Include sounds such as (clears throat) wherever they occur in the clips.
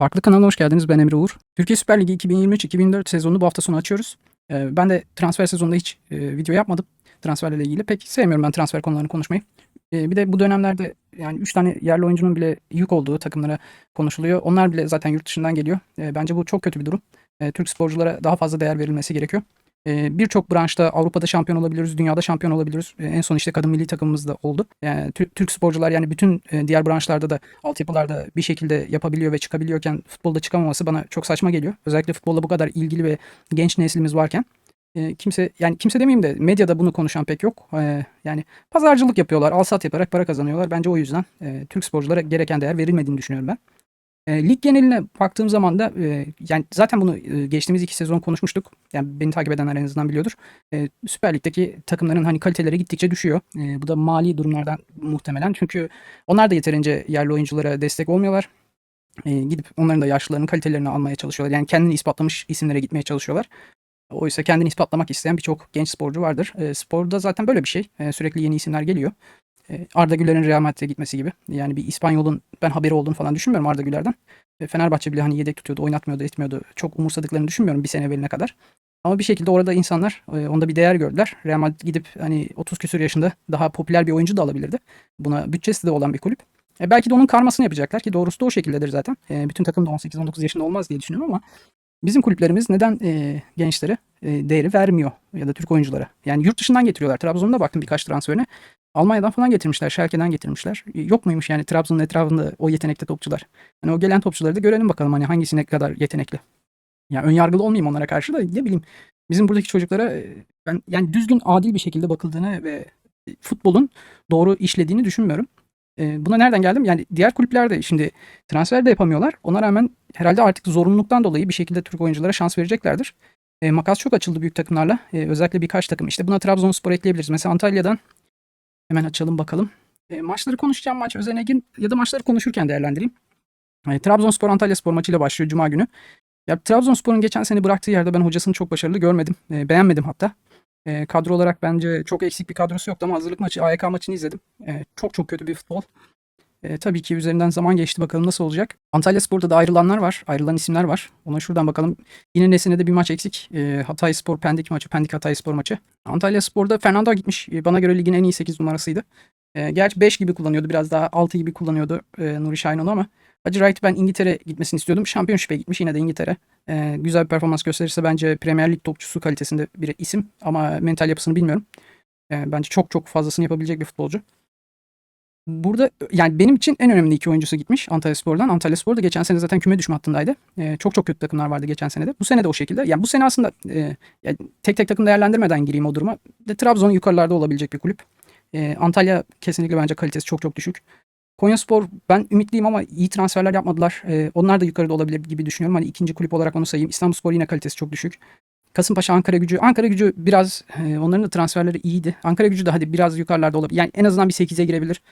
Farklı kanalına hoş geldiniz. Ben Emre Uğur. Türkiye Süper Ligi 2023-2024 sezonunu bu hafta sonu açıyoruz. Ee, ben de transfer sezonunda hiç e, video yapmadım. Transferlerle ilgili. Pek sevmiyorum ben transfer konularını konuşmayı. Ee, bir de bu dönemlerde yani 3 tane yerli oyuncunun bile yük olduğu takımlara konuşuluyor. Onlar bile zaten yurt dışından geliyor. Ee, bence bu çok kötü bir durum. Ee, Türk sporculara daha fazla değer verilmesi gerekiyor. Ee, Birçok branşta Avrupa'da şampiyon olabiliyoruz, dünyada şampiyon olabiliyoruz. Ee, en son işte kadın milli takımımız da oldu. Yani Türk, sporcular yani bütün e, diğer branşlarda da altyapılarda bir şekilde yapabiliyor ve çıkabiliyorken futbolda çıkamaması bana çok saçma geliyor. Özellikle futbolla bu kadar ilgili ve genç neslimiz varken e, kimse yani kimse demeyeyim de medyada bunu konuşan pek yok. E, yani pazarcılık yapıyorlar, alsat yaparak para kazanıyorlar. Bence o yüzden e, Türk sporculara gereken değer verilmediğini düşünüyorum ben. E, lig geneline baktığım zaman da e, yani zaten bunu e, geçtiğimiz iki sezon konuşmuştuk. Yani beni takip edenler en azından biliyordur. E, Süper Lig'deki takımların hani kaliteleri gittikçe düşüyor. E, bu da mali durumlardan muhtemelen. Çünkü onlar da yeterince yerli oyunculara destek olmuyorlar. E, gidip onların da yaşlıların kalitelerini almaya çalışıyorlar. Yani kendini ispatlamış isimlere gitmeye çalışıyorlar. Oysa kendini ispatlamak isteyen birçok genç sporcu vardır. E, sporda zaten böyle bir şey. E, sürekli yeni isimler geliyor. E, Arda Güler'in Real Madrid'e gitmesi gibi. Yani bir İspanyol'un ben haberi olduğunu falan düşünmüyorum Arda Güler'den. Fenerbahçe bile hani yedek tutuyordu, oynatmıyordu, etmiyordu. Çok umursadıklarını düşünmüyorum bir sene evveline kadar. Ama bir şekilde orada insanlar e, onda bir değer gördüler. Real Madrid gidip hani 30 küsur yaşında daha popüler bir oyuncu da alabilirdi. Buna bütçesi de olan bir kulüp. E, belki de onun karmasını yapacaklar ki doğrusu da o şekildedir zaten. E, bütün takım da 18-19 yaşında olmaz diye düşünüyorum ama bizim kulüplerimiz neden e, gençlere e, değeri vermiyor ya da Türk oyunculara? Yani yurt dışından getiriyorlar. Trabzon'da baktım birkaç transferine. Almanya'dan falan getirmişler, Schalke'den getirmişler. Yok muymuş yani Trabzon'un etrafında o yetenekli topçular? Hani o gelen topçuları da görelim bakalım hani hangisi ne kadar yetenekli. Ya ön yargılı olmayayım onlara karşı da ne bileyim bizim buradaki çocuklara e, ben yani düzgün adil bir şekilde bakıldığını ve e, futbolun doğru işlediğini düşünmüyorum. E, buna nereden geldim? Yani diğer kulüpler de şimdi transfer de yapamıyorlar. Ona rağmen herhalde artık zorunluluktan dolayı bir şekilde Türk oyunculara şans vereceklerdir. E, makas çok açıldı büyük takımlarla. E, özellikle birkaç takım. İşte buna Trabzonspor ekleyebiliriz. Mesela Antalya'dan hemen açalım bakalım. E, maçları konuşacağım maç üzerine gir ya da maçları konuşurken değerlendireyim. E, Trabzonspor Antalyaspor maçıyla başlıyor Cuma günü. Ya Trabzonspor'un geçen sene bıraktığı yerde ben hocasını çok başarılı görmedim. E, beğenmedim hatta. E, kadro olarak bence çok eksik bir kadrosu yoktu ama hazırlık maçı, AYK maçını izledim. E, çok çok kötü bir futbol. E, tabii ki üzerinden zaman geçti bakalım nasıl olacak. Antalya Spor'da da ayrılanlar var. Ayrılan isimler var. Ona şuradan bakalım. Yine Nesin'e de bir maç eksik. E, Hatay Spor Pendik maçı. Pendik Hatay Spor maçı. Antalya Spor'da Fernando gitmiş. E, bana göre ligin en iyi 8 numarasıydı. E, gerçi 5 gibi kullanıyordu. Biraz daha 6 gibi kullanıyordu e, Nuri Şahin onu ama Hacı Wright ben İngiltere gitmesini istiyordum. Şampiyonşipe gitmiş yine de İngiltere. E, güzel bir performans gösterirse bence Premier Lig topçusu kalitesinde bir isim. Ama mental yapısını bilmiyorum. E, bence çok çok fazlasını yapabilecek bir futbolcu. Burada yani benim için en önemli iki oyuncusu gitmiş Antalyaspor'dan. Antalyaspor da geçen sene zaten küme düşme hattındaydı. Ee, çok çok kötü takımlar vardı geçen sene de. Bu sene de o şekilde. Yani bu sene aslında e, yani tek tek takım değerlendirmeden gireyim o duruma. De Trabzon yukarılarda olabilecek bir kulüp. Ee, Antalya kesinlikle bence kalitesi çok çok düşük. Konyaspor ben ümitliyim ama iyi transferler yapmadılar. Ee, onlar da yukarıda olabilir gibi düşünüyorum. Hani ikinci kulüp olarak onu sayayım. İstanbulspor yine kalitesi çok düşük. Kasımpaşa Ankara gücü. Ankara gücü biraz e, onların da transferleri iyiydi. Ankara gücü de hadi biraz yukarılarda olabilir. Yani en azından bir 8'e girebilir.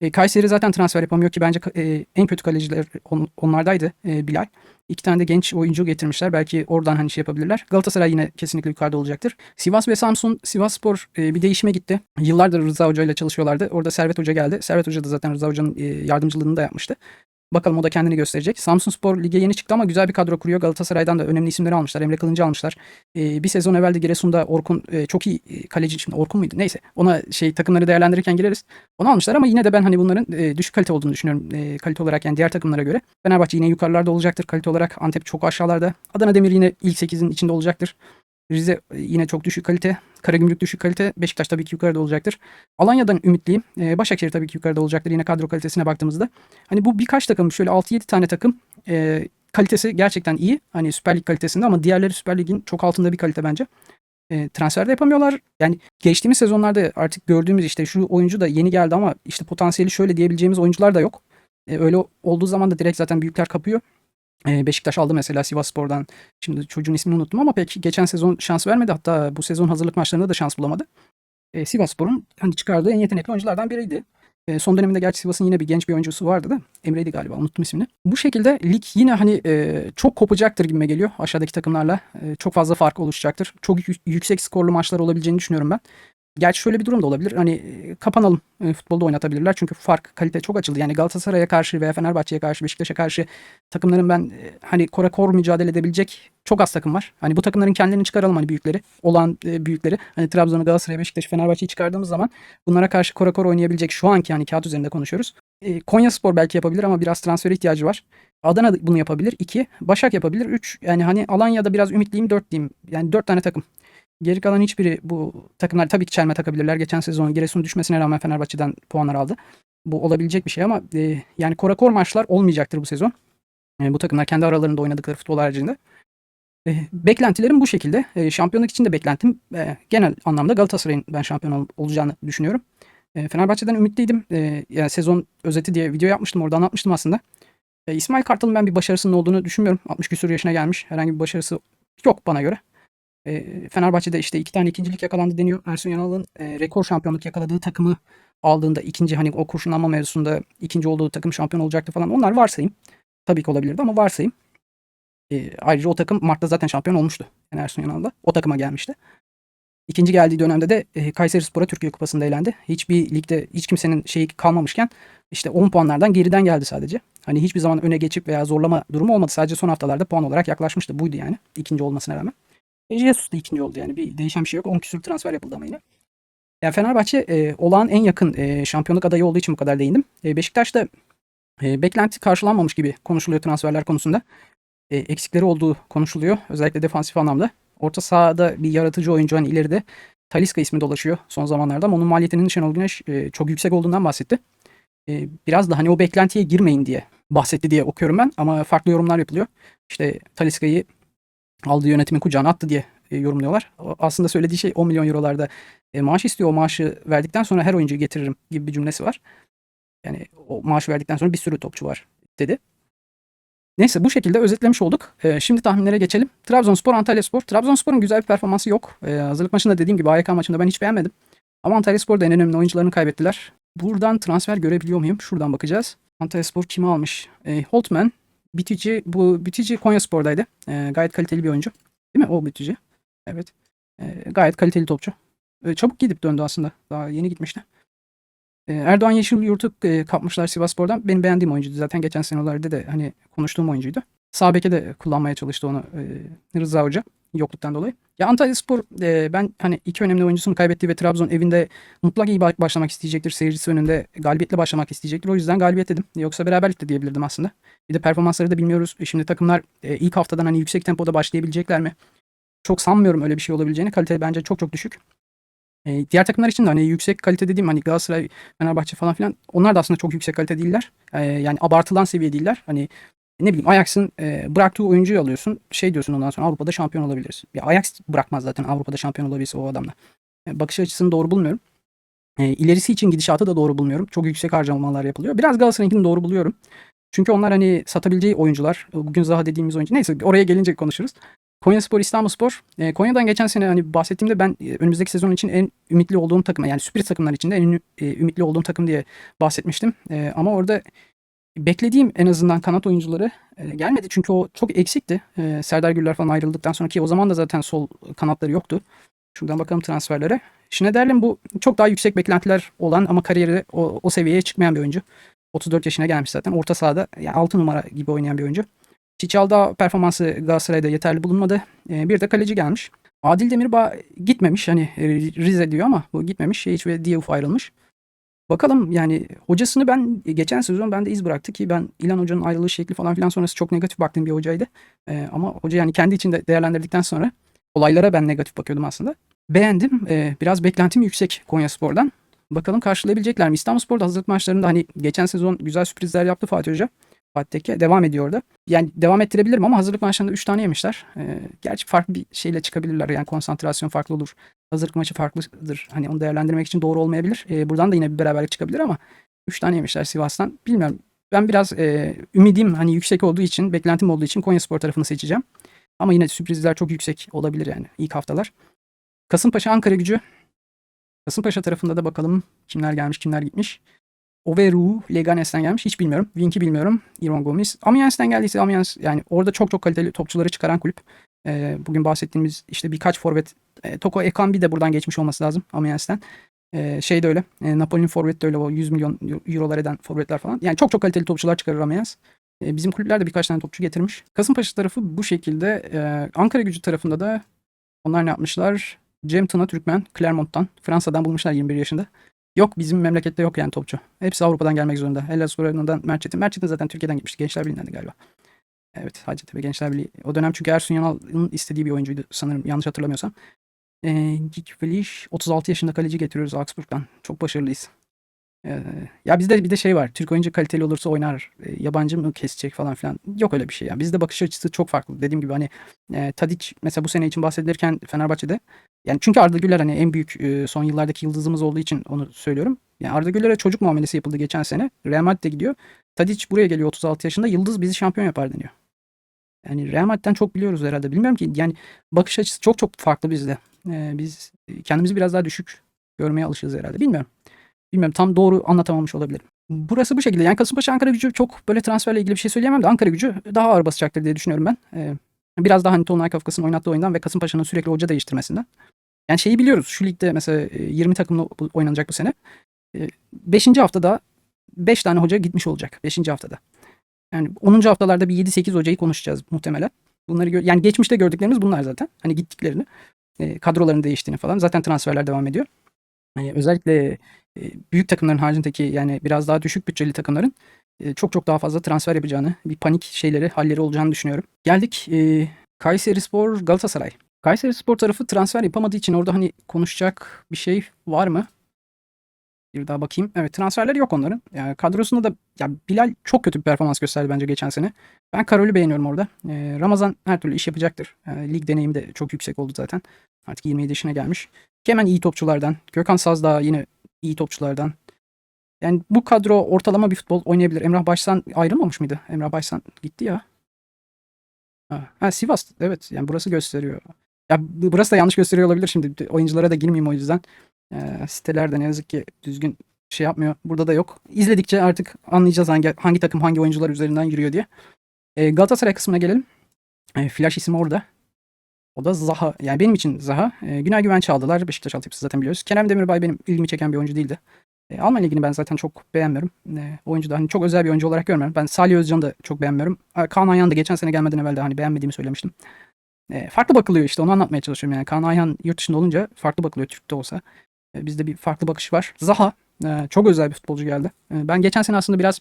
E, Kayseri zaten transfer yapamıyor ki bence e, en kötü kaleciler on, onlardaydı e, Bilal. İki tane de genç oyuncu getirmişler. Belki oradan hani şey yapabilirler. Galatasaray yine kesinlikle yukarıda olacaktır. Sivas ve Samsun, Sivas Spor e, bir değişime gitti. Yıllardır Rıza Hoca ile çalışıyorlardı. Orada Servet Hoca geldi. Servet Hoca da zaten Rıza Hoca'nın e, yardımcılığını da yapmıştı. Bakalım o da kendini gösterecek. Samsun Spor lige yeni çıktı ama güzel bir kadro kuruyor. Galatasaray'dan da önemli isimleri almışlar. Emre Kılıncı almışlar. Ee, bir sezon evvel de Giresun'da Orkun e, çok iyi e, kaleci şimdi Orkun muydu? Neyse. Ona şey takımları değerlendirirken gireriz. Onu almışlar ama yine de ben hani bunların e, düşük kalite olduğunu düşünüyorum. E, kalite olarak yani diğer takımlara göre. Fenerbahçe yine yukarılarda olacaktır kalite olarak. Antep çok aşağılarda. Adana Demir yine ilk 8'in içinde olacaktır. Rize yine çok düşük kalite. Karagümrük düşük kalite. Beşiktaş tabii ki yukarıda olacaktır. Alanya'dan ümitliyim. Ee, Başakşehir tabii ki yukarıda olacaktır yine kadro kalitesine baktığımızda. Hani bu birkaç takım şöyle 6-7 tane takım e, kalitesi gerçekten iyi. Hani Süper Lig kalitesinde ama diğerleri Süper Lig'in çok altında bir kalite bence. E, transfer de yapamıyorlar. Yani geçtiğimiz sezonlarda artık gördüğümüz işte şu oyuncu da yeni geldi ama işte potansiyeli şöyle diyebileceğimiz oyuncular da yok. E, öyle olduğu zaman da direkt zaten büyükler kapıyor. E, Beşiktaş aldı mesela Sivasspor'dan. Şimdi çocuğun ismini unuttum ama pek geçen sezon şans vermedi. Hatta bu sezon hazırlık maçlarında da şans bulamadı. E, Sivasspor'un hani çıkardığı en yetenekli oyunculardan biriydi. E, son döneminde gerçi Sivas'ın yine bir genç bir oyuncusu vardı da. Emre'ydi galiba unuttum ismini. Bu şekilde lig yine hani e, çok kopacaktır gibime geliyor aşağıdaki takımlarla. E, çok fazla fark oluşacaktır. Çok yük- yüksek skorlu maçlar olabileceğini düşünüyorum ben. Gerçi şöyle bir durum da olabilir. Hani kapanalım e, futbolda oynatabilirler. Çünkü fark kalite çok açıldı. Yani Galatasaray'a karşı veya Fenerbahçe'ye karşı, Beşiktaş'a karşı takımların ben e, hani kora kor mücadele edebilecek çok az takım var. Hani bu takımların kendilerini çıkaralım hani büyükleri. Olan e, büyükleri. Hani Trabzon'u, Galatasaray'ı, Beşiktaş'ı, Fenerbahçe'yi çıkardığımız zaman bunlara karşı kora kor oynayabilecek şu anki hani kağıt üzerinde konuşuyoruz. E, Konya Spor belki yapabilir ama biraz transfer ihtiyacı var. Adana bunu yapabilir. 2. Başak yapabilir. 3. Yani hani Alanya'da biraz ümitliyim. 4 diyeyim. Yani 4 tane takım. Geri kalan hiçbiri bu takımlar tabii ki çelme takabilirler. Geçen sezon Giresun düşmesine rağmen Fenerbahçe'den puanlar aldı. Bu olabilecek bir şey ama e, yani korakor maçlar olmayacaktır bu sezon. E, bu takımlar kendi aralarında oynadıkları futbol haricinde. E, beklentilerim bu şekilde. E, şampiyonluk için de beklentim e, genel anlamda Galatasaray'ın ben şampiyon ol- olacağını düşünüyorum. E, Fenerbahçe'den ümitliydim. E, yani sezon özeti diye video yapmıştım. Orada anlatmıştım aslında. E, İsmail Kartal'ın ben bir başarısının olduğunu düşünmüyorum. 60 küsur yaşına gelmiş. Herhangi bir başarısı yok bana göre. Fenerbahçe'de işte iki tane ikincilik yakalandı deniyor. Ersun Yanal'ın e, rekor şampiyonluk yakaladığı takımı aldığında ikinci hani o kurşunlanma mevzusunda ikinci olduğu takım şampiyon olacaktı falan. Onlar varsayım. Tabii ki olabilirdi ama varsayım. E, ayrıca o takım Mart'ta zaten şampiyon olmuştu. Yani Ersun Yanal'da. O takıma gelmişti. İkinci geldiği dönemde de e, Kayseri Spor'a Türkiye Kupası'nda elendi. Hiçbir ligde hiç kimsenin şeyi kalmamışken işte 10 puanlardan geriden geldi sadece. Hani hiçbir zaman öne geçip veya zorlama durumu olmadı. Sadece son haftalarda puan olarak yaklaşmıştı. Buydu yani. ikinci olmasına rağmen. Jesus da ikinci oldu yani. Bir değişen bir şey yok. 10 küsur transfer yapıldı ama yine. Yani Fenerbahçe e, olağan en yakın e, şampiyonluk adayı olduğu için bu kadar değindim. E, Beşiktaş'ta e, beklenti karşılanmamış gibi konuşuluyor transferler konusunda. E, eksikleri olduğu konuşuluyor. Özellikle defansif anlamda. Orta sahada bir yaratıcı oyuncu hani ileride Taliska ismi dolaşıyor son zamanlarda ama onun maliyetinin Şenol Güneş e, çok yüksek olduğundan bahsetti. E, biraz da hani o beklentiye girmeyin diye bahsetti diye okuyorum ben ama farklı yorumlar yapılıyor. İşte Taliska'yı aldığı yönetimin kucağına attı diye e, yorumluyorlar. Aslında söylediği şey 10 milyon eurolarda e, maaş istiyor. O maaşı verdikten sonra her oyuncuyu getiririm gibi bir cümlesi var. Yani o maaşı verdikten sonra bir sürü topçu var dedi. Neyse bu şekilde özetlemiş olduk. E, şimdi tahminlere geçelim. Trabzonspor, Antalyaspor. Trabzonspor'un güzel bir performansı yok. Hazırlık maçında dediğim gibi AYK maçında ben hiç beğenmedim. Ama Antalyaspor da en önemli oyuncularını kaybettiler. Buradan transfer görebiliyor muyum? Şuradan bakacağız. Antalyaspor kimi almış? Holtman, Bitici, bu Bitici Konyaspor'daydı. E, gayet kaliteli bir oyuncu. Değil mi? O Bitici. Evet. E, gayet kaliteli topçu. E, çabuk gidip döndü aslında. Daha yeni gitmişti. E, Erdoğan Yeşil Yurt'u e, kapmışlar Sivasspor'dan. Benim beğendiğim oyuncuydu. Zaten geçen senelerde de hani konuştuğum oyuncuydu. Sağ de kullanmaya çalıştı onu e, Rıza Hoca yokluktan dolayı. Ya Antalyaspor e, ben hani iki önemli oyuncusunu kaybettiği ve Trabzon evinde mutlak iyi ba- başlamak isteyecektir. Seyircisi önünde galibiyetle başlamak isteyecektir. O yüzden galibiyet dedim. Yoksa beraberlik de diyebilirdim aslında. Bir de performansları da bilmiyoruz. E, Şimdi takımlar e, ilk haftadan hani yüksek tempoda başlayabilecekler mi? Çok sanmıyorum öyle bir şey olabileceğini. Kalite bence çok çok düşük. E, diğer takımlar için de hani yüksek kalite dediğim hani Galatasaray, Fenerbahçe falan filan onlar da aslında çok yüksek kalite değiller. E, yani abartılan seviye değiller. Hani ne bileyim Ajax'ın e, bıraktığı oyuncuyu alıyorsun. Şey diyorsun ondan sonra Avrupa'da şampiyon olabiliriz. Ya Ajax bırakmaz zaten Avrupa'da şampiyon olabilirse o adamla. E, bakış açısını doğru bulmuyorum. E, ilerisi için gidişatı da doğru bulmuyorum. Çok yüksek harcamalar yapılıyor. Biraz Galatasaray'ınkini doğru buluyorum. Çünkü onlar hani satabileceği oyuncular. Bugün Zaha dediğimiz oyuncu. Neyse oraya gelince konuşuruz. Konyaspor, İstanbulspor. E, Konya'dan geçen sene hani bahsettiğimde ben e, önümüzdeki sezon için en ümitli olduğum takım yani sürpriz takımlar içinde en e, ümitli olduğum takım diye bahsetmiştim. E, ama orada beklediğim en azından kanat oyuncuları e, gelmedi. Çünkü o çok eksikti. E, Serdar Güller falan ayrıldıktan sonra ki o zaman da zaten sol kanatları yoktu. Şuradan bakalım transferlere. Schneiderlin bu çok daha yüksek beklentiler olan ama kariyeri o, o seviyeye çıkmayan bir oyuncu. 34 yaşına gelmiş zaten. Orta sahada yani 6 numara gibi oynayan bir oyuncu. Çiçalda performansı Galatasaray'da yeterli bulunmadı. E, bir de kaleci gelmiş. Adil Demirbağ gitmemiş. Hani Rize diyor ama bu gitmemiş. Hiç ve Diouf ayrılmış. Bakalım yani hocasını ben geçen sezon bende iz bıraktı ki ben İlan Hoca'nın ayrılığı şekli falan filan sonrası çok negatif baktığım bir hocaydı. Ee, ama hoca yani kendi içinde değerlendirdikten sonra olaylara ben negatif bakıyordum aslında. Beğendim. Ee, biraz beklentim yüksek Konyaspor'dan. Bakalım karşılayabilecekler mi? İstanbulspor'da hazırlık maçlarında hani geçen sezon güzel sürprizler yaptı Fatih Hoca. Fatih Tekke devam ediyor orada. Yani devam ettirebilirim ama hazırlık maçlarında 3 tane yemişler. Ee, gerçi farklı bir şeyle çıkabilirler. Yani konsantrasyon farklı olur hazırlık maçı farklıdır. Hani onu değerlendirmek için doğru olmayabilir. E, buradan da yine bir beraberlik çıkabilir ama 3 tane yemişler Sivas'tan. Bilmiyorum. Ben biraz e, ümidim hani yüksek olduğu için, beklentim olduğu için Konyaspor tarafını seçeceğim. Ama yine sürprizler çok yüksek olabilir yani ilk haftalar. Kasımpaşa Ankara gücü. Kasımpaşa tarafında da bakalım kimler gelmiş, kimler gitmiş. Overu Leganes'ten gelmiş. Hiç bilmiyorum. Wink'i bilmiyorum. Iron Gomis. Amiens'ten geldiyse Amiens yani orada çok çok kaliteli topçuları çıkaran kulüp. E, bugün bahsettiğimiz işte birkaç forvet e, Toko Ekambi de buradan geçmiş olması lazım Amiens'ten. E, şey de öyle. E, Napoli'nin forvet de öyle o 100 milyon eurolar eden forvetler falan. Yani çok çok kaliteli topçular çıkarır Amiens. E, bizim kulüpler de birkaç tane topçu getirmiş. Kasımpaşa tarafı bu şekilde. E, Ankara gücü tarafında da onlar ne yapmışlar? Cem Tuna Türkmen, Clermont'tan. Fransa'dan bulmuşlar 21 yaşında. Yok bizim memlekette yok yani topçu. Hepsi Avrupa'dan gelmek zorunda. Hellas Verona'dan Mertçetin. Mertçetin zaten Türkiye'den gitmişti. Gençler Birliği'ndendi galiba. Evet Hacettepe Gençler Birliği. O dönem çünkü Ersun Yanal'ın istediği bir oyuncuydu sanırım yanlış hatırlamıyorsam. Ee, Gikveliş 36 yaşında kaleci getiriyoruz Augsburg'dan. Çok başarılıyız. Ee, ya bizde bir de şey var. Türk oyuncu kaliteli olursa oynar. E, yabancı mı kesecek falan filan. Yok öyle bir şey ya. Bizde bakış açısı çok farklı. Dediğim gibi hani e, Tadic mesela bu sene için bahsedilirken Fenerbahçe'de yani çünkü Arda Güler hani en büyük e, son yıllardaki yıldızımız olduğu için onu söylüyorum. Yani Arda Güler'e çocuk muamelesi yapıldı geçen sene. Real Madrid'e gidiyor. Tadic buraya geliyor 36 yaşında. Yıldız bizi şampiyon yapar deniyor. Yani Real Madrid'den çok biliyoruz herhalde. Bilmiyorum ki yani bakış açısı çok çok farklı bizde. Ee, biz kendimizi biraz daha düşük görmeye alışığız herhalde. Bilmiyorum. Bilmiyorum tam doğru anlatamamış olabilirim. Burası bu şekilde. Yani Kasımpaşa Ankara gücü çok böyle transferle ilgili bir şey söyleyemem de Ankara gücü daha ağır basacaktır diye düşünüyorum ben. Ee, biraz daha hani Tolunay Kafkas'ın oynattığı oyundan ve Kasımpaşa'nın sürekli hoca değiştirmesinden. Yani şeyi biliyoruz. Şu ligde mesela e, 20 takımla bu- oynanacak bu sene. 5. haftada 5 tane hoca gitmiş olacak. 5. haftada. Yani 10. haftalarda bir 7-8 hocayı konuşacağız muhtemelen. Bunları yani geçmişte gördüklerimiz bunlar zaten. Hani gittiklerini, e, kadroların değiştiğini falan. Zaten transferler devam ediyor. Hani özellikle e, büyük takımların haricindeki yani biraz daha düşük bütçeli takımların e, çok çok daha fazla transfer yapacağını, bir panik şeyleri, halleri olacağını düşünüyorum. Geldik e, Kayserispor Galatasaray. Kayserispor tarafı transfer yapamadığı için orada hani konuşacak bir şey var mı? Bir daha bakayım. Evet transferleri yok onların. Yani kadrosunda da ya Bilal çok kötü bir performans gösterdi bence geçen sene. Ben Karol'ü beğeniyorum orada. Ee, Ramazan her türlü iş yapacaktır. Ee, lig deneyimi de çok yüksek oldu zaten. Artık 27 yaşına gelmiş. Kemen iyi topçulardan. Gökhan Saz da yine iyi topçulardan. Yani bu kadro ortalama bir futbol oynayabilir. Emrah Başsan ayrılmamış mıydı? Emrah Başsan gitti ya. Ha, Sivas. Evet yani burası gösteriyor. Ya bu- burası da yanlış gösteriyor olabilir şimdi. Oyunculara da girmeyeyim o yüzden. Ee, sitelerde ne yazık ki düzgün şey yapmıyor. Burada da yok. İzledikçe artık anlayacağız hangi hangi takım hangi oyuncular üzerinden yürüyor diye. Ee, Galatasaray kısmına gelelim. Ee, Flash ismi orada. O da Zaha. Yani benim için Zaha. Ee, Günay Güvenç aldılar. Beşiktaş altyapısı zaten biliyoruz. Kerem Demirbay benim ilgimi çeken bir oyuncu değildi. Ee, Alman Ligi'ni ben zaten çok beğenmiyorum. Ee, oyuncu da hani çok özel bir oyuncu olarak görmüyorum. Ben Salih Özcan'ı da çok beğenmiyorum. Ee, Kaan Ayhan da geçen sene gelmeden evvel de hani beğenmediğimi söylemiştim. Ee, farklı bakılıyor işte onu anlatmaya çalışıyorum yani. Kaan Ayhan yurt dışında olunca farklı bakılıyor Türk'te olsa. Ee, bizde bir farklı bakış var. Zaha e, çok özel bir futbolcu geldi. Ee, ben geçen sene aslında biraz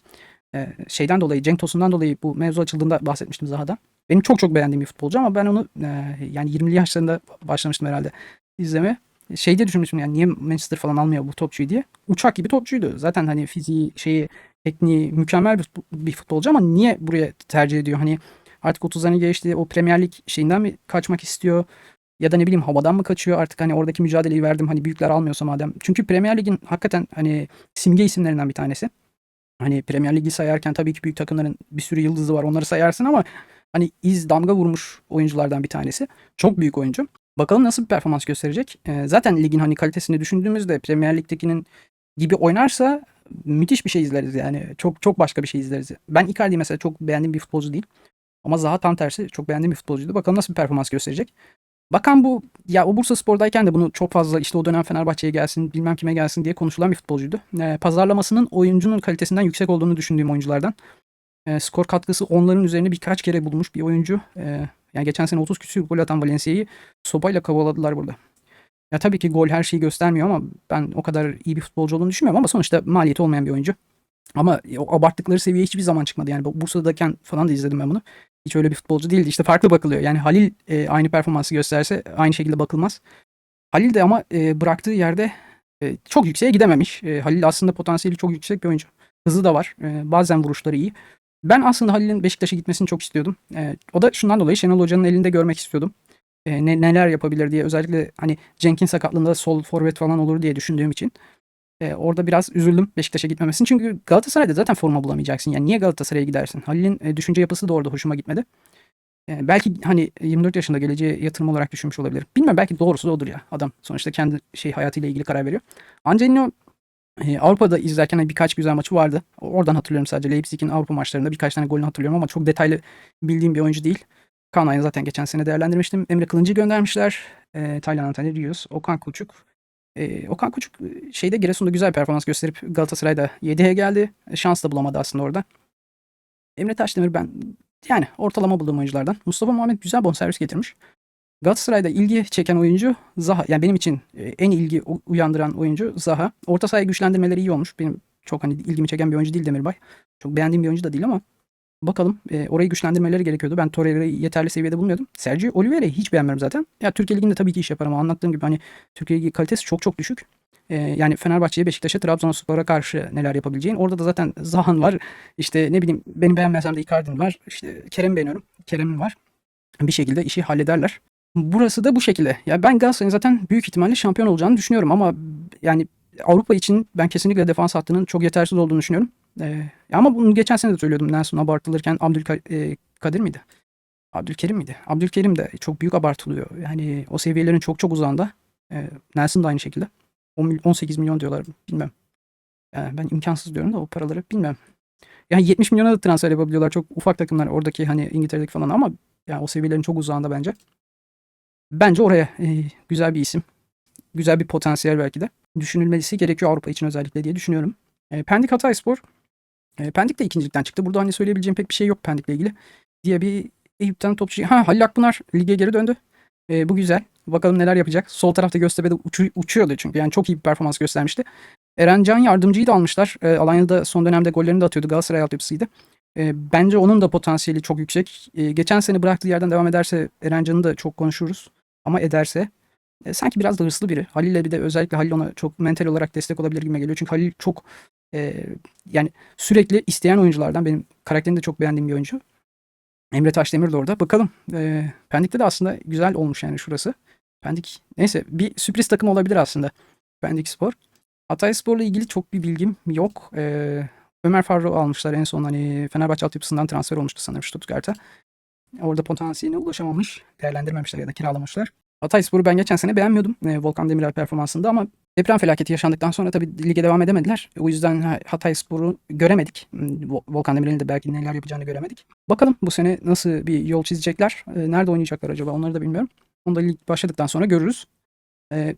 e, şeyden dolayı, Cenk Tosun'dan dolayı bu mevzu açıldığında bahsetmiştim Zaha'dan. Benim çok çok beğendiğim bir futbolcu ama ben onu e, yani 20'li yaşlarında başlamıştım herhalde izleme. Şey diye düşünmüştüm yani niye Manchester falan almıyor bu topçuyu diye. Uçak gibi topçuydu. Zaten hani fiziği, şeyi, tekniği mükemmel bir, bir futbolcu ama niye buraya tercih ediyor? Hani artık 30'larını geçti. O Premier Lig şeyinden mi kaçmak istiyor? Ya da ne bileyim havadan mı kaçıyor? Artık hani oradaki mücadeleyi verdim. Hani büyükler almıyorsa madem. Çünkü Premier Lig'in hakikaten hani simge isimlerinden bir tanesi. Hani Premier Ligi sayarken tabii ki büyük takımların bir sürü yıldızı var. Onları sayarsın ama hani iz damga vurmuş oyunculardan bir tanesi. Çok büyük oyuncu. Bakalım nasıl bir performans gösterecek. Ee, zaten ligin hani kalitesini düşündüğümüzde Premier Lig'dekinin gibi oynarsa müthiş bir şey izleriz yani. Çok çok başka bir şey izleriz. Ben Icardi mesela çok beğendiğim bir futbolcu değil. Ama Zaha tam tersi çok beğendiğim bir futbolcuydu. Bakalım nasıl bir performans gösterecek. Bakan bu ya o Bursa Spor'dayken de bunu çok fazla işte o dönem Fenerbahçe'ye gelsin bilmem kime gelsin diye konuşulan bir futbolcuydu. Ee, pazarlamasının oyuncunun kalitesinden yüksek olduğunu düşündüğüm oyunculardan. Ee, skor katkısı onların üzerine birkaç kere bulmuş bir oyuncu. Ee, yani geçen sene 30 küsür gol atan Valencia'yı sopayla kovaladılar burada. Ya tabii ki gol her şeyi göstermiyor ama ben o kadar iyi bir futbolcu olduğunu düşünmüyorum ama sonuçta maliyeti olmayan bir oyuncu. Ama abarttıkları seviye hiçbir zaman çıkmadı. Yani bu- Bursa'dayken falan da izledim ben bunu. Hiç öyle bir futbolcu değildi. İşte farklı bakılıyor. Yani Halil e, aynı performansı gösterse aynı şekilde bakılmaz. Halil de ama e, bıraktığı yerde e, çok yükseğe gidememiş. E, Halil aslında potansiyeli çok yüksek bir oyuncu. Hızı da var. E, bazen vuruşları iyi. Ben aslında Halil'in Beşiktaş'a gitmesini çok istiyordum. E, o da şundan dolayı Şenol Hoca'nın elinde görmek istiyordum. E, ne, neler yapabilir diye. Özellikle hani Cenk'in sakatlığında sol forvet falan olur diye düşündüğüm için. E, orada biraz üzüldüm Beşiktaş'a gitmemesini. Çünkü Galatasaray'da zaten forma bulamayacaksın. Yani niye Galatasaray'a gidersin? Halil'in e, düşünce yapısı da orada hoşuma gitmedi. E, belki hani 24 yaşında geleceğe yatırım olarak düşünmüş olabilir. Bilmem belki doğrusu da odur ya. Adam sonuçta kendi şey hayatıyla ilgili karar veriyor. Angelino e, Avrupa'da izlerken hani birkaç güzel maçı vardı. Oradan hatırlıyorum sadece. Leipzig'in Avrupa maçlarında birkaç tane golünü hatırlıyorum ama çok detaylı bildiğim bir oyuncu değil. Kaan Ayhan zaten geçen sene değerlendirmiştim. Emre Kılıncı göndermişler. E, Taylan Antalya Rios, Okan Koçuk. E, Okan Koçuk e, şeyde Giresun'da güzel performans gösterip Galatasaray'da 7'ye geldi. E, şans da bulamadı aslında orada. Emre Taşdemir ben yani ortalama bulduğum oyunculardan. Mustafa Muhammed güzel bonservis getirmiş. Galatasaray'da ilgi çeken oyuncu Zaha. Yani benim için e, en ilgi uyandıran oyuncu Zaha. Orta sahayı güçlendirmeleri iyi olmuş. Benim çok hani ilgimi çeken bir oyuncu değil Demirbay. Çok beğendiğim bir oyuncu da değil ama bakalım e, orayı güçlendirmeleri gerekiyordu. Ben Torreira'yı yeterli seviyede bulmuyordum. Sergio Oliveira'yı hiç beğenmiyorum zaten. Ya Türkiye Ligi'nde tabii ki iş yapar ama anlattığım gibi hani Türkiye Ligi kalitesi çok çok düşük. E, yani Fenerbahçe'ye, Beşiktaş'a, Trabzonspor'a karşı neler yapabileceğin. Orada da zaten Zahan var. İşte ne bileyim benim beğenmesem de Icardi'nin var. İşte Kerem'i beğeniyorum. Kerem'in var. Bir şekilde işi hallederler. Burası da bu şekilde. Ya ben Galatasaray'ın zaten büyük ihtimalle şampiyon olacağını düşünüyorum ama yani Avrupa için ben kesinlikle defans hattının çok yetersiz olduğunu düşünüyorum. Ee, ama bunu geçen sene de söylüyordum. Nelson abartılırken Abdülkadir miydi? Abdülkerim miydi? Abdülkerim de çok büyük abartılıyor. Yani o seviyelerin çok çok uzağında. Ee, Nelson da aynı şekilde. 10 mil- 18 milyon diyorlar. Bilmem. Yani ben imkansız diyorum da o paraları bilmem. Yani 70 milyona da transfer yapabiliyorlar. Çok ufak takımlar oradaki hani İngiltere'deki falan ama yani o seviyelerin çok uzağında bence. Bence oraya e, güzel bir isim. Güzel bir potansiyel belki de. Düşünülmesi gerekiyor Avrupa için özellikle diye düşünüyorum. E, Pendik Hatayspor. E, Pendik de ikincilikten çıktı. Burada hani söyleyebileceğim pek bir şey yok Pendik'le ilgili. Diye bir Eyüp'ten topçu. Ha Halil Akpınar lige geri döndü. E, bu güzel. Bakalım neler yapacak. Sol tarafta Göztepe'de uçu, uçuyordu çünkü. Yani çok iyi bir performans göstermişti. Eren Can Yardımcı'yı da almışlar. E, Alanya'da son dönemde gollerini de atıyordu. Galatasaray altyapısıydı. E, bence onun da potansiyeli çok yüksek. E, geçen sene bıraktığı yerden devam ederse Eren Can'ı da çok konuşuruz. Ama ederse e, sanki biraz da hırslı biri. Halil'le bir de özellikle Halil ona çok mental olarak destek olabilir gibi geliyor. Çünkü Halil çok e, yani sürekli isteyen oyunculardan. Benim karakterini de çok beğendiğim bir oyuncu. Emre Taşdemir de orada. Bakalım. E, Pendik'te de aslında güzel olmuş yani şurası. Pendik neyse bir sürpriz takım olabilir aslında. Pendik Spor. Hatay Spor'la ilgili çok bir bilgim yok. E, Ömer Faruk'u almışlar en son hani Fenerbahçe altyapısından transfer olmuştu sanırım Stuttgart'a. Orada potansiyeline ulaşamamış. Değerlendirmemişler ya da kiralamışlar. Hatayspor'u ben geçen sene beğenmiyordum e, Volkan Demirel performansında ama deprem felaketi yaşandıktan sonra tabii lige devam edemediler. O yüzden ha, Hatayspor'u göremedik. Hmm, Vo- Volkan Demirel'in de belki neler yapacağını göremedik. Bakalım bu sene nasıl bir yol çizecekler? E, nerede oynayacaklar acaba onları da bilmiyorum. Onu da lig başladıktan sonra görürüz. E,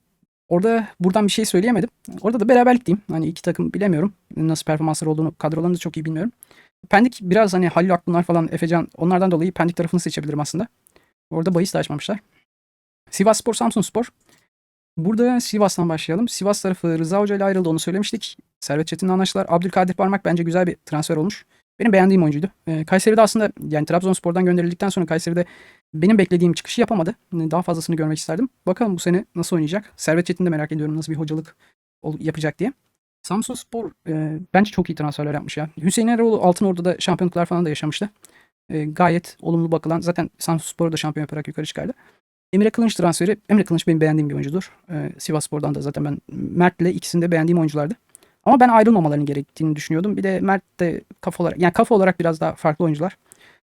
orada buradan bir şey söyleyemedim. Orada da beraberlik diyeyim. Hani iki takım bilemiyorum. Nasıl performanslar olduğunu, kadrolarını da çok iyi bilmiyorum. Pendik biraz hani Halil Akpınar falan, Efecan onlardan dolayı Pendik tarafını seçebilirim aslında. Orada bahis de açmamışlar. Sivas Spor, Samsun Spor. Burada Sivas'tan başlayalım. Sivas tarafı Rıza Hoca ile ayrıldı onu söylemiştik. Servet Çetin'le anlaştılar. Abdülkadir Parmak bence güzel bir transfer olmuş. Benim beğendiğim oyuncuydu. Ee, Kayseri'de aslında yani Trabzonspor'dan gönderildikten sonra Kayseri'de benim beklediğim çıkışı yapamadı. Daha fazlasını görmek isterdim. Bakalım bu sene nasıl oynayacak. Servet Çetin de merak ediyorum nasıl bir hocalık yapacak diye. Samsun Spor e, bence çok iyi transferler yapmış ya. Hüseyin Eroğlu Altınordu'da şampiyonluklar falan da yaşamıştı. E, gayet olumlu bakılan zaten Samsun Spor'u da şampiyon yaparak yukarı çıkardı. Emre Kılınç transferi. Emre Kılınç benim beğendiğim bir oyuncudur. Ee, Sivas Spor'dan da zaten ben Mert'le ikisini de beğendiğim oyunculardı. Ama ben ayrılmamalarını gerektiğini düşünüyordum. Bir de Mert de kafa olarak yani kafa olarak biraz daha farklı oyuncular.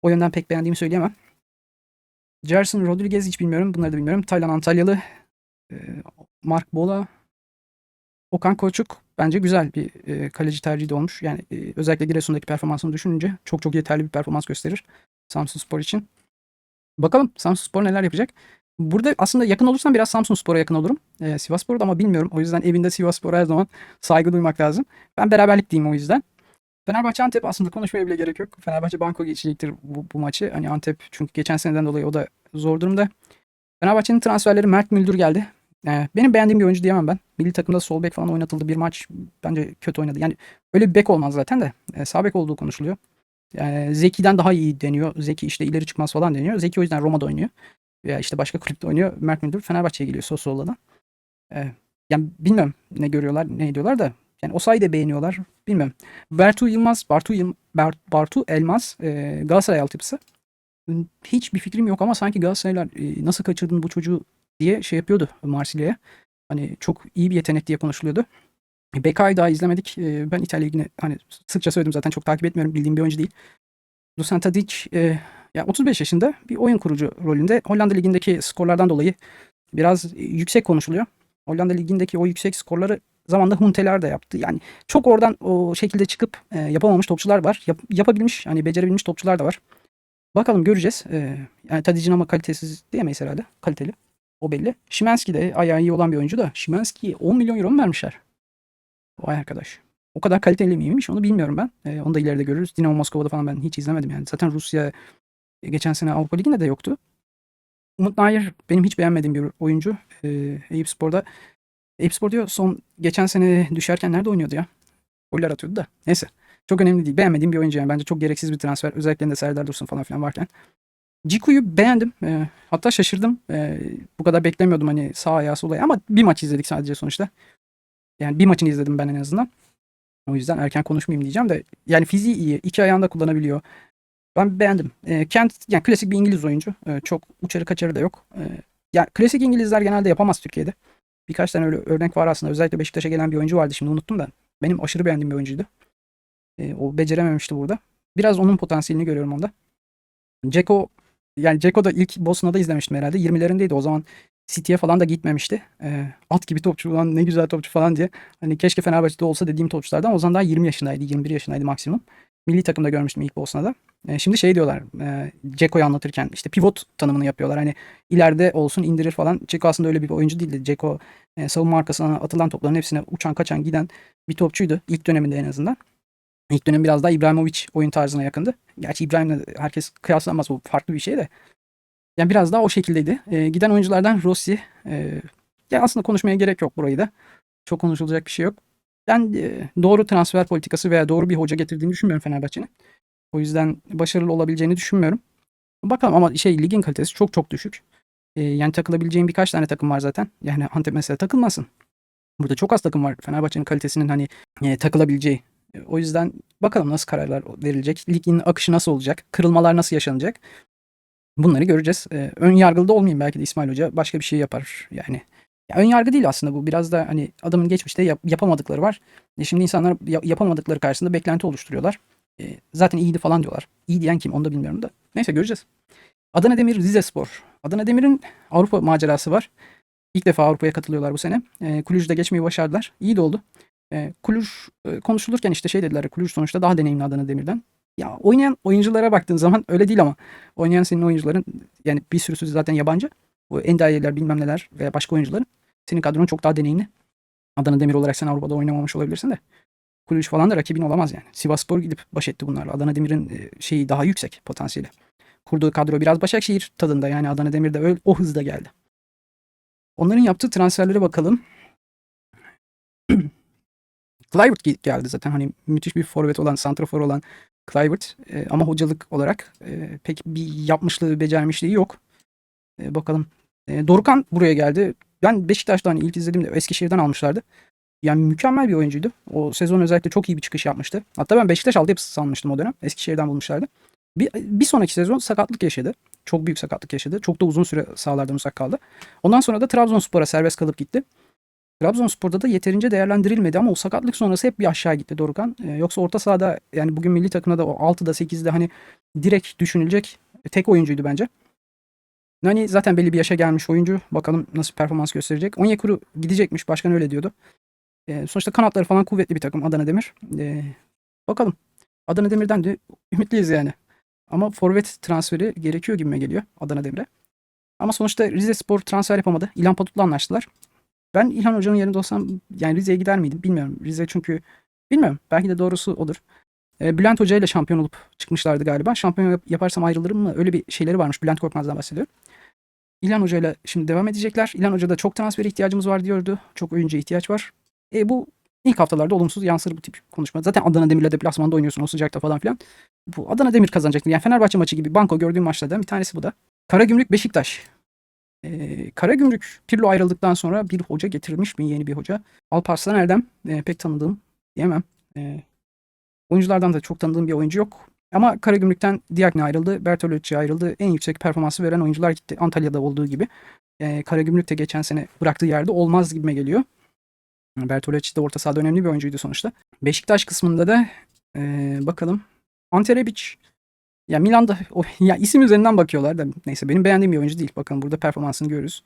O yönden pek beğendiğimi söyleyemem. Gerson Rodriguez hiç bilmiyorum. Bunları da bilmiyorum. Taylan Antalyalı. e, Mark Bola. Okan Koçuk bence güzel bir e, kaleci tercihi de olmuş. Yani e, özellikle Giresun'daki performansını düşününce çok çok yeterli bir performans gösterir Samsun Spor için. Bakalım Samsun Spor neler yapacak. Burada aslında yakın olursam biraz Samsun Spor'a yakın olurum. Ee, Sivas Spor'da ama bilmiyorum. O yüzden evinde Sivas Spor'a her zaman saygı duymak lazım. Ben beraberlik diyeyim o yüzden. Fenerbahçe Antep aslında konuşmaya bile gerek yok. Fenerbahçe banko geçecektir bu, bu maçı. Hani Antep çünkü geçen seneden dolayı o da zor durumda. Fenerbahçe'nin transferleri Mert Müldür geldi. Ee, benim beğendiğim bir oyuncu diyemem ben. Milli takımda sol bek falan oynatıldı. Bir maç bence kötü oynadı. Yani öyle bir bek olmaz zaten de. E, sağ bek olduğu konuşuluyor. Yani Zeki'den daha iyi deniyor. Zeki işte ileri çıkmaz falan deniyor. Zeki o yüzden Roma'da oynuyor. Veya işte başka kulüpte oynuyor. Mert Müldür Fenerbahçe'ye geliyor Sossola'dan. Ee, yani bilmiyorum ne görüyorlar, ne ediyorlar da. Yani Osayi de beğeniyorlar. Bilmiyorum. Bertu Yılmaz, Bartu, Yıl, Ber- Bartu Elmaz e, Galatasaray altyapısı. Hiç bir fikrim yok ama sanki Galatasaraylar e, nasıl kaçırdın bu çocuğu diye şey yapıyordu Marsilya'ya. Hani çok iyi bir yetenek diye konuşuluyordu. Beka'yı daha izlemedik. E, ben İtalya Ligi'ni hani sıkça söyledim zaten çok takip etmiyorum. Bildiğim bir oyuncu değil. Dusan e, ya 35 yaşında bir oyun kurucu rolünde. Hollanda Ligi'ndeki skorlardan dolayı biraz e, yüksek konuşuluyor. Hollanda Ligi'ndeki o yüksek skorları zamanında Hunteler de yaptı. Yani çok oradan o şekilde çıkıp e, yapamamış topçular var. Yap- yapabilmiş, hani becerebilmiş topçular da var. Bakalım göreceğiz. Ee, yani Tadic'in ama kalitesiz diyemeyiz herhalde. Kaliteli. O belli. Şimanski de ayağı iyi olan bir oyuncu da. Şimanski'ye 10 milyon euro mu vermişler? Vay arkadaş. O kadar kaliteli miymiş onu bilmiyorum ben. Ee, onu da ileride görürüz. Dinamo Moskova'da falan ben hiç izlemedim yani. Zaten Rusya e, geçen sene Avrupa Ligi'nde de yoktu. Umut Nayır benim hiç beğenmediğim bir oyuncu. Ee, Eyüp Spor'da Eyüp Spor diyor son geçen sene düşerken nerede oynuyordu ya? Goller atıyordu da. Neyse. Çok önemli değil. Beğenmediğim bir oyuncu yani. Bence çok gereksiz bir transfer. Özellikle de Serdar Dursun falan filan varken. Ciku'yu beğendim. Ee, hatta şaşırdım. Ee, bu kadar beklemiyordum hani sağ ayağı sol ayağı ama bir maç izledik sadece sonuçta. Yani bir maçını izledim ben en azından. O yüzden erken konuşmayayım diyeceğim de yani fiziği iyi. iki ayağında kullanabiliyor. Ben beğendim. Ee, Kent yani klasik bir İngiliz oyuncu. Ee, çok uçarı kaçarı da yok. Ee, yani klasik İngilizler genelde yapamaz Türkiye'de. Birkaç tane öyle örnek var aslında. Özellikle Beşiktaş'a gelen bir oyuncu vardı şimdi unuttum da. Benim aşırı beğendiğim bir oyuncuydu. Ee, o becerememişti burada. Biraz onun potansiyelini görüyorum onda. Ceko yani Ceko da ilk Bosna'da izlemiştim herhalde. 20'lerindeydi. O zaman City'ye falan da gitmemişti. Ee, at gibi topçu ulan ne güzel topçu falan diye. Hani keşke Fenerbahçe'de olsa dediğim topçulardan. O zaman daha 20 yaşındaydı. 21 yaşındaydı maksimum. Milli takımda görmüştüm ilk Bosna'da. Ee, şimdi şey diyorlar. E, Ceko'yu anlatırken işte pivot tanımını yapıyorlar. Hani ileride olsun indirir falan. Ceko aslında öyle bir oyuncu değildi. Ceko e, savunma arkasına atılan topların hepsine uçan kaçan giden bir topçuydu. ilk döneminde en azından. İlk dönem biraz daha İbrahimovic oyun tarzına yakındı. Gerçi İbrahim'le herkes kıyaslanmaz bu farklı bir şey de. Yani biraz daha o şekildeydi. E, giden oyunculardan Rossi. E, ya aslında konuşmaya gerek yok burayı da. Çok konuşulacak bir şey yok. Ben e, doğru transfer politikası veya doğru bir hoca getirdiğini düşünmüyorum Fenerbahçe'nin. O yüzden başarılı olabileceğini düşünmüyorum. Bakalım ama şey ligin kalitesi çok çok düşük. E, yani takılabileceğin birkaç tane takım var zaten. Yani Antep mesela takılmasın. Burada çok az takım var Fenerbahçe'nin kalitesinin hani e, takılabileceği. E, o yüzden bakalım nasıl kararlar verilecek. Ligin akışı nasıl olacak? Kırılmalar nasıl yaşanacak? Bunları göreceğiz. Ee, ön yargılı da olmayayım belki de İsmail Hoca başka bir şey yapar yani. Ya ön yargı değil aslında bu. Biraz da hani adamın geçmişte yap- yapamadıkları var. E şimdi insanlar ya- yapamadıkları karşısında beklenti oluşturuyorlar. E, zaten iyiydi falan diyorlar. İyi diyen kim onu da bilmiyorum da. Neyse göreceğiz. Adana Demir Rizespor. Adana Demir'in Avrupa macerası var. İlk defa Avrupa'ya katılıyorlar bu sene. E, Kulüj'de geçmeyi başardılar. İyi de oldu. E, Kulüj e, konuşulurken işte şey dediler. Kulüj sonuçta daha deneyimli Adana Demir'den. Ya oynayan oyunculara baktığın zaman öyle değil ama oynayan senin oyuncuların yani bir sürüsü zaten yabancı. Bu Endayeler bilmem neler veya başka oyuncuların senin kadron çok daha deneyimli. Adana Demir olarak sen Avrupa'da oynamamış olabilirsin de. Kulüç falan da rakibin olamaz yani. Sivasspor gidip baş etti bunlarla. Adana Demir'in e, şeyi daha yüksek potansiyeli. Kurduğu kadro biraz Başakşehir tadında yani Adana Demir de öyle, o hızda geldi. Onların yaptığı transferlere bakalım. (clears throat) Kluivert ge- geldi zaten hani müthiş bir forvet olan, santrafor olan Kluivert e, ama hocalık olarak e, pek bir yapmışlığı, becermişliği yok. E, bakalım. E, Dorukan buraya geldi. Ben Beşiktaş'tan ilk izlediğimde Eskişehir'den almışlardı. Yani mükemmel bir oyuncuydu. O sezon özellikle çok iyi bir çıkış yapmıştı. Hatta ben Beşiktaş altyapısı sanmıştım o dönem. Eskişehir'den bulmuşlardı. Bir, bir sonraki sezon sakatlık yaşadı. Çok büyük sakatlık yaşadı. Çok da uzun süre sahalardan uzak kaldı. Ondan sonra da Trabzonspor'a serbest kalıp gitti. Trabzonspor'da da yeterince değerlendirilmedi ama o sakatlık sonrası hep bir aşağı gitti Dorukan. Ee, yoksa orta sahada yani bugün milli takımda da o 6'da 8'de hani direkt düşünülecek tek oyuncuydu bence. Nani zaten belli bir yaşa gelmiş oyuncu. Bakalım nasıl performans gösterecek. Onyekuru gidecekmiş. Başkan öyle diyordu. Ee, sonuçta kanatları falan kuvvetli bir takım Adana Demir. Ee, bakalım. Adana Demir'den de ümitliyiz yani. Ama forvet transferi gerekiyor gibime geliyor Adana Demir'e. Ama sonuçta Rize Spor transfer yapamadı. İlhan Patut'la anlaştılar. Ben İlhan Hoca'nın yerinde olsam yani Rize'ye gider miydim bilmiyorum. Rize çünkü bilmiyorum. Belki de doğrusu odur. E, Bülent Hoca ile şampiyon olup çıkmışlardı galiba. Şampiyon yap- yaparsam ayrılırım mı? Öyle bir şeyleri varmış. Bülent Korkmaz'dan bahsediyorum. İlhan Hoca ile şimdi devam edecekler. İlhan Hoca da çok transfere ihtiyacımız var diyordu. Çok oyuncuya ihtiyaç var. E, bu ilk haftalarda olumsuz yansır bu tip konuşma. Zaten Adana Demir'le deplasmanda oynuyorsun o sıcakta falan filan. Bu Adana Demir kazanacaktır. Yani Fenerbahçe maçı gibi banko gördüğüm maçlardan bir tanesi bu da. Karagümrük Beşiktaş. Ee, Karagümrük Pirlo ayrıldıktan sonra bir hoca getirmiş mi yeni bir hoca? Alparslan Erdem e, pek tanıdığım diyemem. E, oyunculardan da çok tanıdığım bir oyuncu yok. Ama Karagümrük'ten Diagne ayrıldı, Bertolucci ayrıldı. En yüksek performansı veren oyuncular gitti. Antalya'da olduğu gibi. E, Karagümrük de geçen sene bıraktığı yerde olmaz gibime geliyor. Bertolucci de orta sahada önemli bir oyuncuydu sonuçta. Beşiktaş kısmında da e, bakalım. Ante Rebic ya Milan'da o, ya isim üzerinden bakıyorlar da neyse benim beğendiğim bir oyuncu değil. Bakın burada performansını görürüz.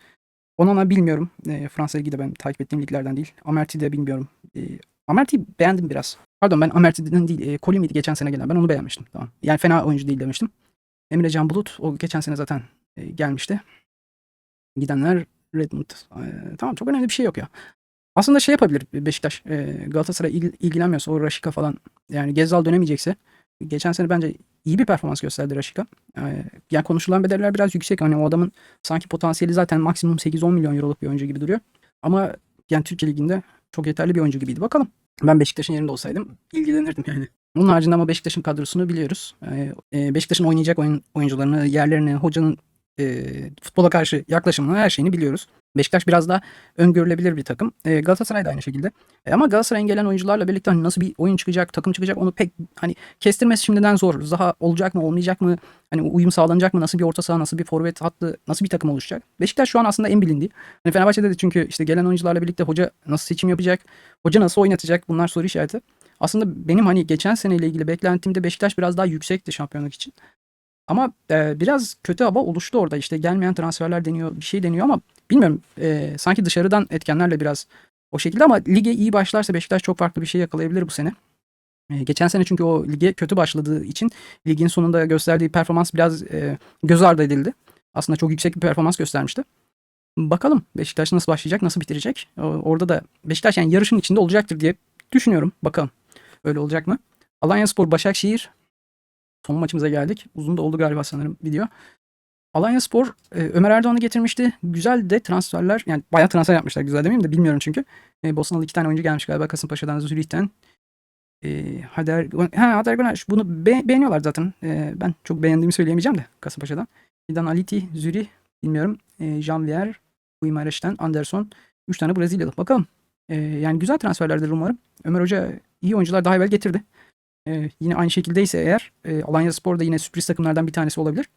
Onana bilmiyorum. E, Fransa Ligi ben takip ettiğim liglerden değil. Amerti de bilmiyorum. E, Amerti'yi beğendim biraz. Pardon ben Amerti'den değil. E, Kolimi'ydi geçen sene gelen. Ben onu beğenmiştim. Tamam. Yani fena oyuncu değil demiştim. Emre Can Bulut o geçen sene zaten e, gelmişti. Gidenler Redmond. E, tamam çok önemli bir şey yok ya. Aslında şey yapabilir Beşiktaş. E, Galatasaray il- ilgilenmiyorsa o Raşika falan. Yani Gezal dönemeyecekse. Geçen sene bence iyi bir performans gösterdi Raşika. E, yani konuşulan bedeller biraz yüksek. Hani o adamın sanki potansiyeli zaten maksimum 8-10 milyon euroluk bir oyuncu gibi duruyor. Ama yani Türkiye Ligi'nde çok yeterli bir oyuncu gibiydi. Bakalım. Ben Beşiktaş'ın yerinde olsaydım ilgilenirdim yani. Bunun haricinde ama Beşiktaş'ın kadrosunu biliyoruz. Ee, e, Beşiktaş'ın oynayacak oyun, oyuncularını, yerlerini, hocanın e, futbola karşı yaklaşımını, her şeyini biliyoruz. Beşiktaş biraz daha öngörülebilir bir takım. E, Galatasaray da aynı şekilde. E, ama Galatasaray'ın gelen oyuncularla birlikte hani nasıl bir oyun çıkacak, takım çıkacak onu pek hani kestirmesi şimdiden zor. Daha olacak mı, olmayacak mı? Hani uyum sağlanacak mı? Nasıl bir orta saha, nasıl bir forvet hattı, nasıl bir takım oluşacak? Beşiktaş şu an aslında en bilindiği. Hani Fenerbahçe'de de çünkü işte gelen oyuncularla birlikte hoca nasıl seçim yapacak, hoca nasıl oynatacak bunlar soru işareti. Aslında benim hani geçen seneyle ilgili beklentimde Beşiktaş biraz daha yüksekti şampiyonluk için. Ama e, biraz kötü hava oluştu orada. İşte gelmeyen transferler deniyor, bir şey deniyor ama bilmiyorum. e, sanki dışarıdan etkenlerle biraz o şekilde ama lige iyi başlarsa Beşiktaş çok farklı bir şey yakalayabilir bu sene. E, geçen sene çünkü o lige kötü başladığı için ligin sonunda gösterdiği performans biraz e, göz ardı edildi. Aslında çok yüksek bir performans göstermişti. Bakalım Beşiktaş nasıl başlayacak, nasıl bitirecek. Orada da Beşiktaş yani yarışın içinde olacaktır diye düşünüyorum. Bakalım öyle olacak mı? Alanyaspor Başakşehir son maçımıza geldik. Uzun da oldu galiba sanırım video. Alanyaspor e, Ömer Erdoğan'ı getirmişti. Güzel de transferler yani bayağı transfer yapmışlar. Güzel demeyeyim de bilmiyorum çünkü. E, Bosnalı iki tane oyuncu gelmiş galiba Kasımpaşa'dan, Zürih'ten. E, Hader, ha, Hader bunu be- beğeniyorlar zaten. E, ben çok beğendiğimi söyleyemeyeceğim de Kasımpaşa'dan. Fidan Aliti, Zürih bilmiyorum. E, Janvier, Guimarães'ten, Anderson. Üç tane Brezilyalı. Bakalım. E, yani güzel transferlerdir umarım. Ömer Hoca iyi oyuncular daha evvel getirdi. E, yine aynı şekildeyse eğer e, Alanya Spor da yine sürpriz takımlardan bir tanesi olabilir.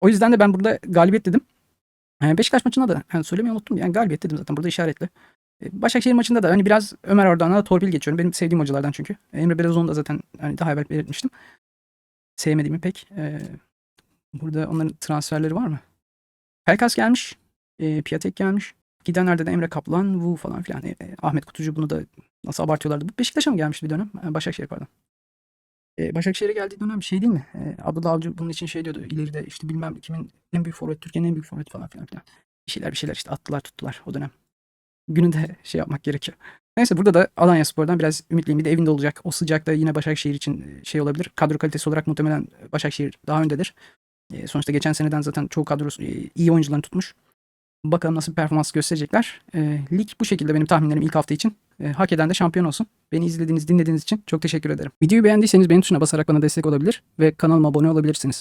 O yüzden de ben burada galibiyet dedim. E, Beşiktaş maçında da yani söylemeyi unuttum. Yani galibiyet dedim zaten burada işaretli. E, Başakşehir maçında da hani biraz Ömer Erdoğan'a torpil geçiyorum. Benim sevdiğim hocalardan çünkü. Emre Belözoğlu'nu da zaten hani daha evvel belirtmiştim. Sevmediğimi pek. E, burada onların transferleri var mı? Pelkas gelmiş. E, Piatek gelmiş. Gidenlerde de Emre Kaplan, Wu falan filan. E, e, Ahmet Kutucu bunu da nasıl abartıyorlardı. Beşiktaş'a mı gelmişti bir dönem? E, Başakşehir pardon. E, Başakşehir'e geldiği dönem şey değil mi? E, Abdullah Avcı bunun için şey diyordu. İleride işte bilmem kimin en büyük forvet, Türkiye'nin en büyük forvet falan filan filan. Bir şeyler bir şeyler işte attılar tuttular o dönem. Gününde şey yapmak gerekiyor. Neyse burada da Alanya Spor'dan biraz ümitliyim. Bir de evinde olacak. O sıcakta yine Başakşehir için şey olabilir. Kadro kalitesi olarak muhtemelen Başakşehir daha öndedir. E, sonuçta geçen seneden zaten çoğu kadrosu e, iyi oyuncularını tutmuş. Bakalım nasıl performans gösterecekler. E, lig bu şekilde benim tahminlerim ilk hafta için. E, hak eden de şampiyon olsun. Beni izlediğiniz, dinlediğiniz için çok teşekkür ederim. Videoyu beğendiyseniz beğen tuşuna basarak bana destek olabilir ve kanalıma abone olabilirsiniz.